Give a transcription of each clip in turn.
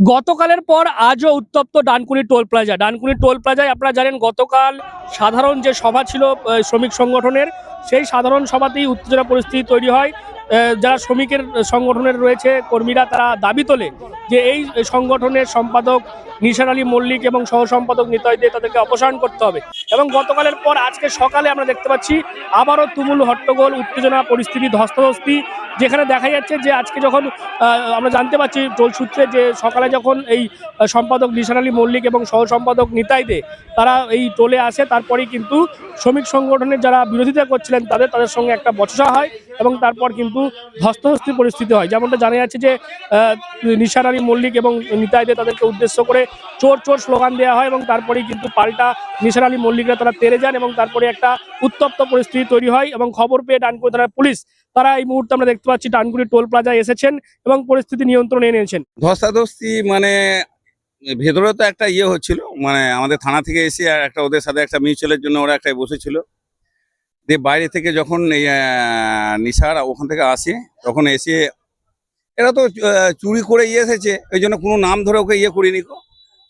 গতকালের পর আজও উত্তপ্ত Dankuni toll plaza. Dankuni toll প্লাজায় আপনারা জানেন, গতকাল সাধারণ যে সভা ছিল শ্রমিক সংগঠনের সেই সাধারণ সভাতেই উত্তেজনা পরিস্থিতি তৈরি হয়। যারা শ্রমিকের সংগঠনের রয়েছে, কর্মীরা তারা দাবি তোলে যে এই সংগঠনের সম্পাদক নিশার আলী মল্লিক এবং সহ সম্পাদক নিতয় দিয়ে তাদেরকে অপসারণ করতে হবে। এবং গতকালের পর আজকে সকালে আমরা দেখতে পাচ্ছি, আবারও তুমুল হট্টগোল, উত্তেজনা, পরিস্থিতি ধস্তাধস্তি, যেখানে দেখা যাচ্ছে যে আজকে যখন আমরা জানতে পারছি টোল সূত্রে যে সকালে যখন এই সম্পাদক নিশান আলী মল্লিক এবং সহ সম্পাদক নিতাই দে তারা এই টোলে আসে, তারপরেই কিন্তু শ্রমিক সংগঠনের যারা বিরোধিতা করছিলেন তাদের তাদের সঙ্গে একটা বচসা হয় এবং তারপর কিন্তু ধস্তাধস্তি পরিস্থিতি হয়। যেমনটা জানা যাচ্ছে যে নিশান আলী মল্লিক এবং নিতাইদের তাদেরকে উদ্দেশ্য করে চোর চোর স্লোগান দেওয়া হয় এবং তারপরেই কিন্তু পাল্টা নিশান আলী মল্লিকরা তারা তেরে যান এবং তারপরে একটা উত্তপ্ত পরিস্থিতি তৈরি হয় এবং খবর পেয়ে ডানকুনি থানার পুলিশ তারা এই মুহূর্তে আমরা দেখতে পাচ্ছি ডানকুনি টোল প্লাজায় এসেছেন এবং পরিস্থিতি নিয়ন্ত্রণে এনেছেন। ধস্তাধস্তি মানে ভেতরে তো একটা ইয়ে হচ্ছিল মানে আমাদের থানা থেকে এসে আর একটা ওদের সাথে একটা মিউচুয়ালের জন্য ওরা একটা বসেছিল। দিয়ে বাইরে থেকে যখন নিশার ওখান থেকে আসে, তখন এসে এরা তো চুরি করে ইয়ে এসেছে, ওই জন্য কোনো নাম ধরে ওকে ইয়ে করিনি।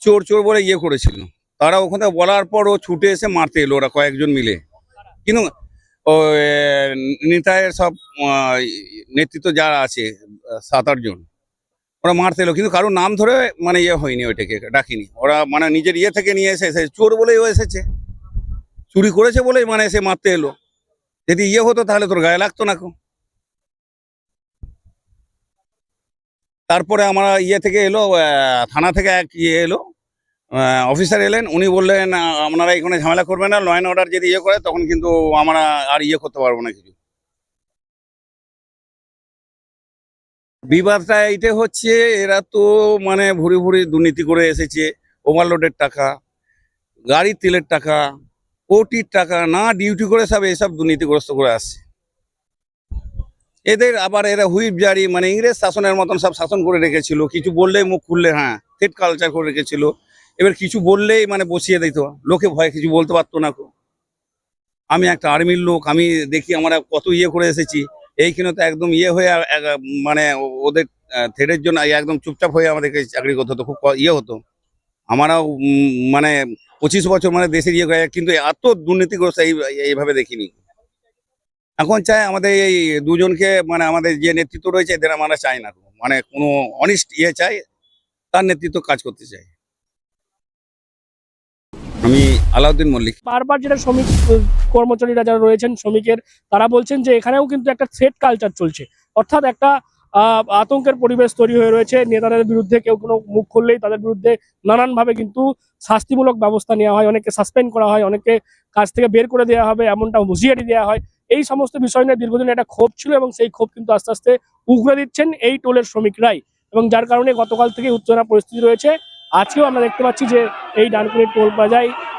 চোর চোর বলে ইয়ে করেছিল। তারা ওখান থেকে বলার পর ও ছুটে এসে মারতে এলো ওরা কয়েকজন মিলে। কিন্তু, ও নিতায়ের সব নেতৃত্ব যারা আছে, সাত আটজন ওরা মারতে এলো। কিন্তু কারোর নাম ধরে মানে ইয়ে হয়নি ওইটাকে, ডাকিনি। ওরা মানে নিজের ইয়ে থেকে নিয়ে এসে এসে চোর বলেই ও এসেছে। চুরি করেছে বলেই মানে এসে মারতে এলো। যদি ইয়ে হতো তাহলে তোর গায়ে লাগতো না তারপরে আমরা ইয়ে থেকে এলো থানা থেকে এক ইয়ে এলো অফিসার এলেন, উনি বললেন আপনারা এখানে ঝামেলা করবেন না ল অর্ডার যদি ইয়ে করে, তখন কিন্তু আমরা আর ইয়ে করতে পারব না কিছু। বিবাদটা এইটা হচ্ছে, এরা তো মানে ভুরি ভুরি দুর্নীতি করে এসেছে ওভারলোডের টাকা, গাড়ির তেলের টাকা কোটির টাকা না ডিউটি করে সব এসব দুর্নীতিগ্রস্ত করে আসছে। এদের আবার এরা হুইপ জারি মানে ইংরেজ শাসনের মতন সব শাসন করে রেখেছিল। কিছু বললেই মুখ খুললে হ্যাঁ থেট কালচার করে রেখেছিল। এবার কিছু বললেই মানে বসিয়ে দিত। লোকে ভয়ে কিছু বলতে পারতো না কো। আমি একটা আর্মির লোক, আমি দেখি আমরা কত ইয়ে করে এসেছি। এইখানে তো একদম ইয়ে হয়ে মানে ওদের থ্রেডের জন্য একদম চুপচাপ হয়ে আমাদেরকে চাকরি করতে হতো। খুব ইয়ে হতো। আমারও মানে পঁচিশ বছর মানে দেশের ইয়ে কিন্তু এত দুর্নীতিগ্রস্ত এই এইভাবে দেখিনি। এখন চাই আমাদের এই দুজনকে মানে আমাদের যে নেতৃত্ব রয়েছে, এদের আমরা চাই না। মানে কোনো অনিষ্ট ইয়ে চাই তার নেতৃত্ব কাজ করতে চাই আমি আলাউদ্দিন মল্লিক। বারবার যেটা শ্রমিক কর্মচারীরা যারা রয়েছেন, শ্রমিকের, তারা বলছেন যে এখানেও কিন্তু একটা থ্রেট কালচার চলছে। অর্থাৎ একটা আতঙ্কের পরিবেশ তৈরি হয়ে রয়েছে। নেতাদের বিরুদ্ধে কেউ কোনো মুখ খুললেই তাদের বিরুদ্ধে নানানভাবে কিন্তু শাস্তিমূলক ব্যবস্থা নেওয়া হয় অনেককে সাসপেন্ড করা হয় অনেককে কাজ থেকে বের করে দেওয়া হবে এমনটা হুঁশিয়ারি দেওয়া হয়। এই সমস্ত বিষয় নিয়ে দীর্ঘদিন একটা ক্ষোভ ছিল এবং সেই ক্ষোভ কিন্তু আস্তে আস্তে উগড়ে দিচ্ছেন এই টোলের শ্রমিকরাই এবং যার কারণে গতকাল থেকে উত্তেজনা পরিস্থিতি রয়েছে। আজকেও আমরা দেখতে পাচ্ছি যে এই ডানকুনি টোল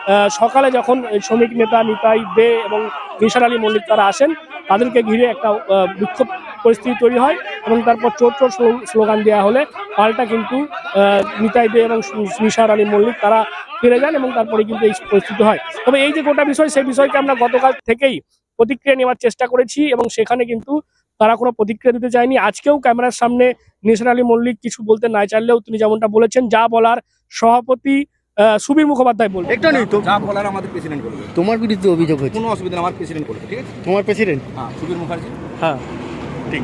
আহ, সকালে যখন শ্রমিক নেতা নিতাই দে এবং নিশার আলী মল্লিক তারা আসেন তাদেরকে ঘিরে একটা বিক্ষোভ পরিস্থিতি তৈরি হয়। এবং তারপর চোর চোর স্লোগান দেওয়া হলে পাল্টা কিন্তু নিতাই দে এবং নিশার আলী মল্লিক তারা ফিরে যান এবং তারপরে কিন্তু এই পরিস্থিতি হয়। তবে এই যে গোটা বিষয় সেই বিষয়কে আমরা গতকাল থেকেই প্রতিক্রিয়া নেওয়ার চেষ্টা করেছি এবং সেখানে কিন্তু তারা কোনো প্রতিক্রিয়া দিতে চায়নি। আজকেও ক্যামেরার সামনে নিশার আলী মল্লিক কিছু বলতে না চাইলেও তিনি যেমনটা বলেছেন যা বলার সভাপতি আহ, সুবীর মুখোপাধ্যায় বলবেন। একটা নেই তো। যা বলার আমাদের প্রেসিডেন্ট করবে। তোমার বিরুদ্ধে অভিযোগ হয়েছে? কোনো অসুবিধা আমার প্রেসিডেন্ট করবে ঠিক আছে? তোমার প্রেসিডেন্ট? হ্যাঁ সুবীর মুখার্জি। হ্যাঁ। ঠিক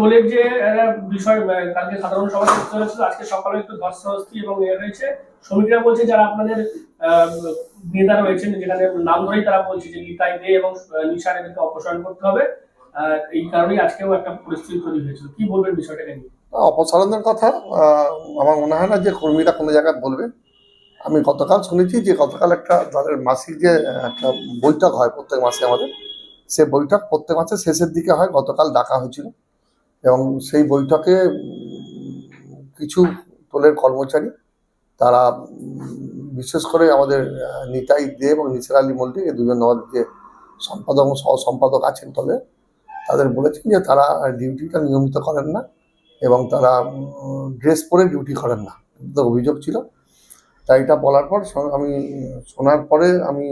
টোলের যে বিষয় কালকে সাধারণ সভা করতে হয়েছিল আজকে সকালে একটু ধস্তাধস্তি এবং এ হয়েছে। শ্রমিকরা বলছে যারা আপনাদের নেতা রয়েছেন, যেখানে নাম ধরেই তারা বলছে যে নিতাই দে এবং নিশার এদেরকে অপসারণ করতে হবে। এই কারণেই আজকেও একটা পরিস্থিতি তৈরি হয়েছিল। কি বলবেন বিষয়টাকে নিয়ে? অপসারণের কথা আমার মনে হয় না যে কর্মীরা কোনো জায়গায় বলবে। আমি গতকাল শুনেছি যে গতকাল একটা তাদের মাসিক যে একটা বৈঠক হয় প্রত্যেক মাসে আমাদের, সে বৈঠক প্রত্যেক মাসের শেষের দিকে হয়। গতকাল ডাকা হয়েছিল। এবং সেই বৈঠকে কিছু টোলের কর্মচারী, তারা বিশেষ করে আমাদের নিতাই দে এবং নিসার আলী মল্লিক, এই দুজন আমাদের যে সম্পাদক সহ সম্পাদক আছেন দলে, তাদের বলেছেন যে তারা ডিউটিটা নিয়মিত করেন না এবং তারা ড্রেস পরে ডিউটি করেন না। অভিযোগ ছিল। তাই এটা বলার পর আমি, শোনার পরে আমি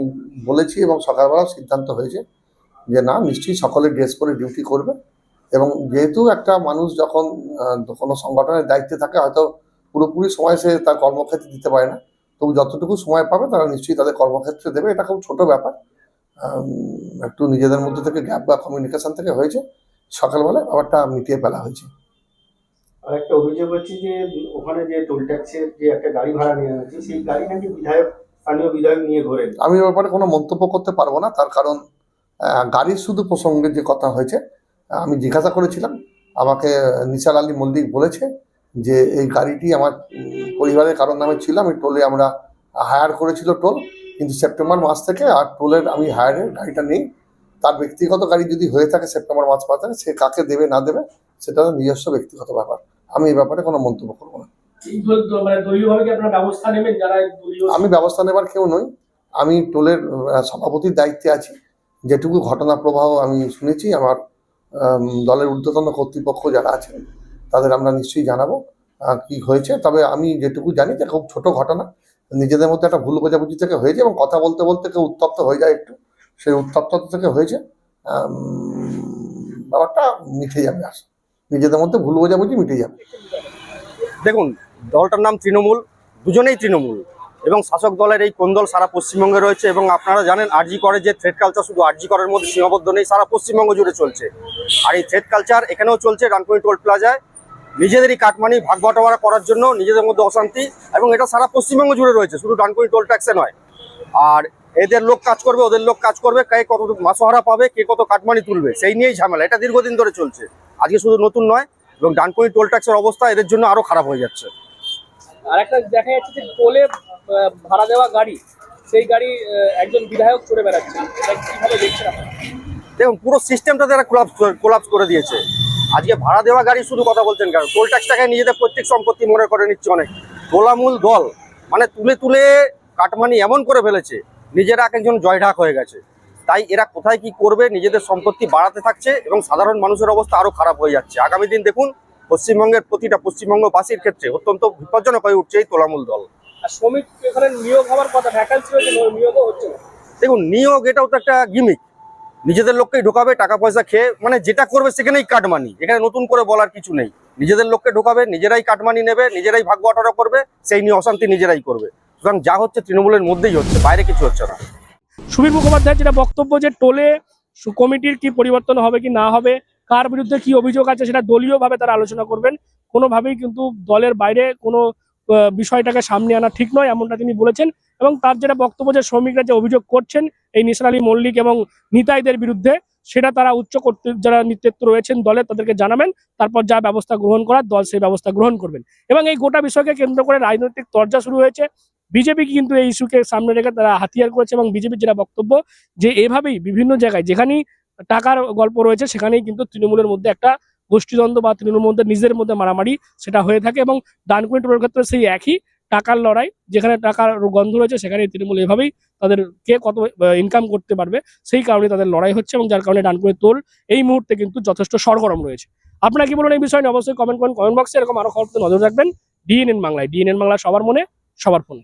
বলেছি এবং সকালবেলা সিদ্ধান্ত হয়েছে যে না, নিশ্চয়ই সকলে ড্রেস পরে ডিউটি করবে। এবং যেহেতু একটা মানুষ যখন কোনো সংগঠনের দায়িত্বে থাকে হয়তো পুরোপুরি সময় সে তার কর্মক্ষেত্রে দিতে পারে না। তবু যতটুকু সময় পাবে তারা নিশ্চয়ই তাদের কর্মক্ষেত্রে দেবে। এটা খুব ছোট ব্যাপার। একটু নিজেদের মধ্যে থেকে গ্যাপ বা কমিউনিকেশন থেকে হয়েছে। সকালবেলা ব্যাপারটা মিটিয়ে ফেলা হয়েছে। আর একটা অভিযোগ হচ্ছে যে ওখানে যে টোল ট্যাক্সের যে একটা গাড়ি ভাড়া নেওয়া সেই গাড়ি নাকি বিধায়ক স্থানীয় বিধায়ক নিয়ে ঘোরেন? আমি ব্যাপারে কোনো মন্তব্য করতে পারব না। তার কারণ গাড়ির শুধু প্রসঙ্গে যে কথা হয়েছে আমি জিজ্ঞাসা করেছিলাম আমাকে নিসার আলী মল্লিক বলেছে যে এই গাড়িটি আমার পরিবারের কারোর নামে ছিল আমি টোলে আমরা হায়ার করেছিল টোল কিন্তু সেপ্টেম্বর মাস থেকে আর টোলের আমি হায়ারের গাড়িটা নেই। তার ব্যক্তিগত গাড়ি যদি হয়ে থাকে সেপ্টেম্বর মাস থেকে সে কাকে দেবে না দেবে সেটা নিজস্ব ব্যক্তিগত ব্যাপার। আমি এই ব্যাপারে কোনো মন্তব্য করব না। আমি ব্যবস্থা নেবার কেউ নই। আমি টোলের সভাপতির দায়িত্বে আছি। যেটুকু ঘটনা প্রবাহ আমি শুনেছি আমার আম, দলের ঊর্ধ্বতন কর্তৃপক্ষ যারা আছেন, তাদের আমরা নিশ্চয়ই জানাব কি হয়েছে। তবে আমি যেটুকু জানি যে খুব ছোট ঘটনা, নিজেদের মধ্যে একটা ভুল বোঝাবুঝি থেকে হয়েছে এবং কথা বলতে বলতে কেউ উত্তপ্ত হয়ে যায় একটু। সেই উত্তপ্ত থেকে হয়েছে। ব্যাপারটা মিটে যাবে আস নিজেদের মধ্যে ভুল বোঝাবুঝি মিটে যাবে। দেখুন, দলটার নাম তৃণমূল, দুজনেই তৃণমূল। এবং শাসক দলের এই কোন দল সারা পশ্চিমবঙ্গে রয়েছে এবং আপনারা জানেন আরজি করে যে থ্রেড কালচার শুধু আরজি করের মধ্যে সীমাবদ্ধ নেই, সারা পশ্চিমবঙ্গ জুড়ে চলছে। আর এই থ্রেড কালচার এখানেও চলছে রানকুনি টোল প্লাজায় নিজেদেরই কাটমানি, ভাগ বাটোয়ারা করার জন্য নিজেদের মধ্যে অশান্তি এবং এটা সারা পশ্চিমবঙ্গ জুড়ে রয়েছে, শুধু ডানকুনি টোল ট্যাক্সে নয়। আর এদের লোক কাজ করবে, ওদের লোক কাজ করবে, কে কত মাসোহারা পাবে, কে কত কাটমানি তুলবে, সেই নিয়েই ঝামেলা। এটা দীর্ঘদিন ধরে চলছে। আজকে শুধু নতুন নয়, এবং ডানকুনি টোল ট্যাক্সের অবস্থা এদের জন্য আরও খারাপ হয়ে যাচ্ছে। আর একটা দেখা যাচ্ছে যে টোলে ভাড়া দেওয়া গাড়ি, সেই গাড়ি একজন বিধায়ক চড়ে বেড়াচ্ছে। কীভাবে দেখছেন? দেখুন, পুরো সিস্টেমটা তারা কোলাপস কোলাপস করে দিয়েছে। আজকে ভাড়া দেওয়া গাড়ি শুধু কথা বলছেন কেন? টোল ট্যাক্সটাকে নিজেদের প্রত্যেক সম্পত্তি মনে করে নিচ্ছে অনেক। তোলামূল দল মানে তুলে তুলে কাটমানি এমন করে ফেলেছে, নিজেরা এক একজন জয়ঢাক হয়ে গেছে। তাই এরা কোথায় কি করবে, নিজেদের সম্পত্তি বাড়াতে থাকছে এবং সাধারণ মানুষের অবস্থা আরও খারাপ হয়ে যাচ্ছে। আগামী দিন দেখুন, পশ্চিমবঙ্গের প্রতিটা পশ্চিমবঙ্গবাসীর ক্ষেত্রে অত্যন্ত বিপজ্জনক হয়ে উঠছে এই তোলামূল দল। আর শ্রমিক এখানে নিয়োগ হওয়ার কথা ভ্যাকান্সি নিয়োগও হচ্ছে না। দেখুন নিয়োগ এটাও তো একটা গিমিক নিজেদের লোককেই ঢোকাবে টাকা পয়সা খেয়ে মানে যেটা করবে সেখানেই কাটমানি এখানে নতুন করে বলার কিছু নেই। নিজেদের লোককে ঢোকাবে নিজেরাই কাটমানি নেবে নিজেরাই ভাগ বাটোয়ারা করবে সেই নিয়ে অশান্তি নিজেরাই করবে। সুতরাং যা হচ্ছে তৃণমূলের মধ্যেই হচ্ছে বাইরে কিছু হচ্ছে না। সুবীর মুখোপাধ্যায়ের যেটা বক্তব্য যে টোলে সু- কমিটির কি পরিবর্তন হবে কি না হবে কার বিরুদ্ধে কি অভিযোগ আছে সেটা দলীয়ভাবে তারা আলোচনা করবেন। কোনোভাবেই কিন্তু দলের বাইরে কোনো বিষয়টাকে সামনে আনা ঠিক নয়, এমনটা তিনি বলেছেন। এবং তার যেটা বক্তব্য যে শ্রমিকরা যে অভিযোগ করছেন, এই নিসার আলী মল্লিক এবং নিতাইদের বিরুদ্ধে, সেটা তারা উচ্চ কর্তৃ, যারা নেতৃত্ব রয়েছেন দলে, তাদেরকে জানাবেন। তারপর যা ব্যবস্থা গ্রহণ করার, দল সেই ব্যবস্থা গ্রহণ করবেন। এবং এই গোটা বিষয়কে কেন্দ্র করে রাজনৈতিক তরজা শুরু হয়েছে। বিজেপি কিন্তু এই ইস্যুকে সামনে রেখে তারা হাতিয়ার করেছে এবং বিজেপির যেটা বক্তব্য, যে এভাবেই বিভিন্ন জায়গায় যেখানেই টাকার গল্প রয়েছে, সেখানেই কিন্তু তৃণমূলের মধ্যে একটা গোষ্ঠীদ্বন্দ্ব বা তৃণমূলের মধ্যে নিজের মধ্যে মারামারি সেটা হয়ে থাকে এবং ডানকুনি টোলের ক্ষেত্রে সেই একই টাকার লড়াই, যেখানে টাকার গন্ধ রয়েছে সেখানে তৃণমূল এভাবেই তাদের কে কত ইনকাম করতে পারবে, সেই কারণে তাদের লড়াই হচ্ছে এবং যার কারণে ডানকুনি তোল এই মুহূর্তে কিন্তু যথেষ্ট সরগরম রয়েছে। আপনারা কি বলুন এই বিষয়ে অবশ্যই কমেন্ট করেন কমেন্ট বক্সে এরকম আরও খবর নজর রাখবেন। ডিএনএন বাংলায় ডিএনএন বাংলা সবার মনে, সবার ফোনে।